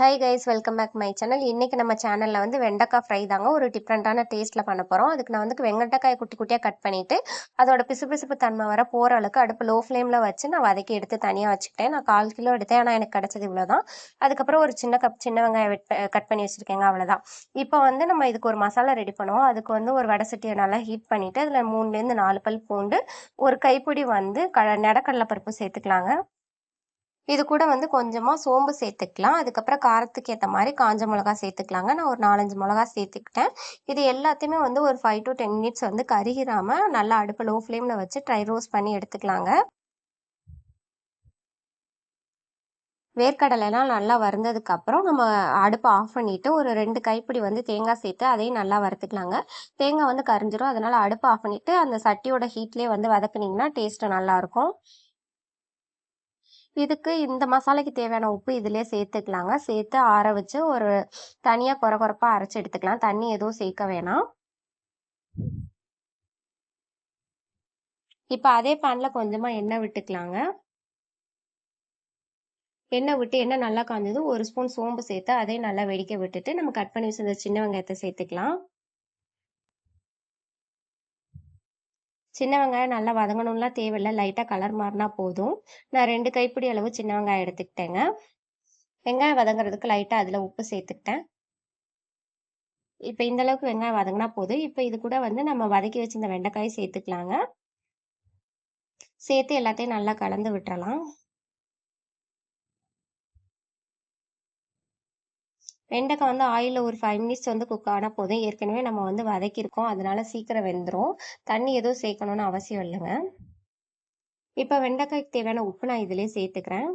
Hi guys welcome back my channel இன்றைக்கி நம்ம சேனலில் வந்து வெண்டைக்காய் ஃப்ரை தாங்க. ஒரு டிஃப்ரெண்ட்டான டேஸ்ட்டில் பண்ண போகிறோம் அதுக்கு நான் வந்து வெண்டைக்காய் குட்டி குட்டியாக கட் பண்ணிவிட்டு அதோட பிசுபிசுப்பு தன்மை வர போகிற அளவுக்கு அடுப்பு லோ ஃப்ளேமில் வச்சு நான் வதக்கி எடுத்து தனியாக வச்சுக்கிட்டேன். நான் கால் கிலோ எடுத்தேன். ஆனால் எனக்கு கிடச்சது இவ்வளோ தான் அதுக்கப்புறம் ஒரு சின்ன கப் சின்ன வெங்காயம் கட் பண்ணி வச்சுருக்கேங்க. அவ்வளோதான் இப்போ வந்து நம்ம இதுக்கு ஒரு மசாலா ரெடி பண்ணுவோம். அதுக்கு வந்து ஒரு வடை சட்டியை நல்லா ஹீட் பண்ணிவிட்டு அதில் மூணுலேருந்து நாலு பல் பூண்டு ஒரு கைப்பிடி வந்து க நடக்கடலை பருப்பு சேர்த்துக்கலாங்க. இது கூட வந்து கொஞ்சமாக சோம்பு சேர்த்துக்கலாம். அதுக்கப்புறம் காரத்துக்கு ஏற்ற மாதிரி காஞ்ச மிளகா சேர்த்துக்கலாங்க. நான் ஒரு நாலஞ்சு மிளகா சேர்த்துக்கிட்டேன். இது எல்லாத்தையுமே வந்து ஒரு ஃபைவ் டு டென் மினிட்ஸ் வந்து கருகிராமல் நல்லா அடுப்பு லோ ஃப்ளேமில் வச்சு ட்ரை ரோஸ்ட் பண்ணி எடுத்துக்கலாங்க. வேர்க்கடலைலாம் நல்லா வறுந்ததுக்கு அப்புறம் நம்ம அடுப்பை ஆஃப் பண்ணிவிட்டு ஒரு ரெண்டு கைப்பிடி வந்து தேங்காய் சேர்த்து அதையும் நல்லா வறுத்துக்கலாங்க. தேங்காய் வந்து கரிஞ்சிரும். அதனால் அடுப்பை ஆஃப் பண்ணிவிட்டு அந்த சட்டியோட ஹீட்லேயே வந்து வதக்குனிங்கன்னா டேஸ்ட்டு நல்லாயிருக்கும் இதுக்கு இந்த மசாலாக்கு தேவையான உப்பு இதிலே சேர்த்துக்கலாங்க. சேர்த்து ஆற வச்சு ஒரு தனியாக குறை குறைப்பாக அரைச்சி எடுத்துக்கலாம். தண்ணி எதுவும் சேர்க்க வேணாம். இப்போ அதே பேனில் கொஞ்சமாக எண்ணெய் விட்டுக்கலாங்க. எண்ணெய் விட்டு எண்ணெய் நல்லா காய்ஞ்சதும் ஒரு ஸ்பூன் சோம்பு சேர்த்து அதையும் நல்லா வெடிக்க விட்டுட்டு நம்ம கட் பண்ணி வச்சிருந்த சின்ன வெங்காயத்தை சேர்த்துக்கலாம். சின்ன வெங்காயம் நல்லா வதங்கணும்லாம் தேவையில்லை. லைட்டாக கலர் மாறினா போதும். நான் ரெண்டு கைப்பிடி அளவு சின்ன வெங்காயம் எடுத்துக்கிட்டேங்க. வெங்காயம் வதங்குறதுக்கு லைட்டாக அதில் உப்பு சேர்த்துக்கிட்டேன். இப்போ இந்த அளவுக்கு வெங்காயம் வதங்கினா போதும். இப்போ இது கூட வந்து நம்ம வதக்கி வச்சிருந்த வெண்டைக்காய் சேர்த்துக்கலாங்க. சேர்த்து எல்லாத்தையும் நல்லா கலந்து விட்டுறலாம். வெண்டைக்காய் வந்து ஆயிலில் ஒரு ஃபைவ் மினிட்ஸ் வந்து குக் ஆனால் போதும். ஏற்கனவே நம்ம வந்து வதக்கியிருக்கோம். அதனால சீக்கிரம் வெந்துடும் தண்ணி எதுவும் சேர்க்கணும்னு அவசியம் இல்லைங்க. இப்போ வெண்டைக்காய்க்கு தேவையான உப்பு நான் இதிலே சேர்த்துக்கிறேன்.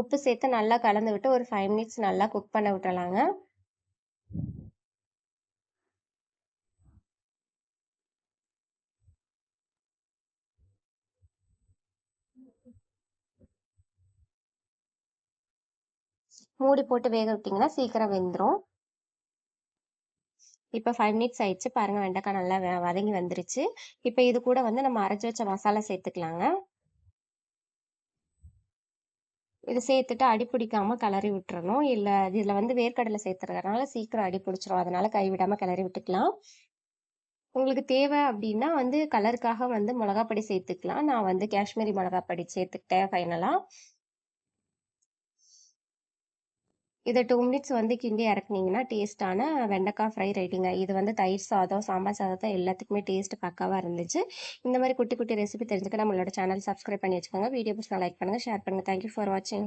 உப்பு சேர்த்து நல்லா கலந்து விட்டு ஒரு ஃபைவ் மினிட்ஸ் நல்லா குக் பண்ண விட்டுலாங்க மூடி போட்டு வேக விட்டிங்கன்னா சீக்கிரம் வெந்துடும் இப்போ ஃபைவ் மினிட்ஸ் ஆயிடுச்சு. பாருங்கள் வெண்டைக்காய் நல்லா வதங்கி வந்துருச்சு. இப்போ இது கூட வந்து நம்ம அரைச்சி வச்ச மசாலா சேர்த்துக்கலாங்க. இது சேர்த்துட்டு அடி பிடிக்காம கிளறி விட்டுறணும். இல்லை இதில் வந்து வேர்க்கடலை சேர்த்துறதுனால சீக்கிரம் அடி பிடிச்சிரும். அதனால கைவிடாமல் கிளறி விட்டுக்கலாம். உங்களுக்கு தேவை அப்படின்னா வந்து கலருக்காக வந்து மிளகாப்பொடி சேர்த்துக்கலாம். நான் வந்து காஷ்மீரி மிளகாப்பொடி சேர்த்துக்கிட்டேன் ஃபைனலாக இதை டூ மினிட்ஸ் வந்து கிண்டி இறக்குனீங்கன்னா டேஸ்ட்டான வெண்டைக்காய் ஃப்ரை ரெடிங்க இது வந்து தயிர் சாதம் சாம்பார் சாதத்தை எல்லாத்துக்குமே டேஸ்ட் பக்காவாக இருந்துச்சு. இந்த மாதிரி குட்டி குட்டி ரெசிபி தெரிஞ்சுக்க நம்மளோட சேனல் சப்ஸ்கிரைப் பண்ணி வச்சுக்கோங்க. வீடியோ பிடிச்சா லைக் பண்ணுங்கள் ஷேர் பண்ணுங்கள் தேங்க்யூ ஃபார் வாட்சிங்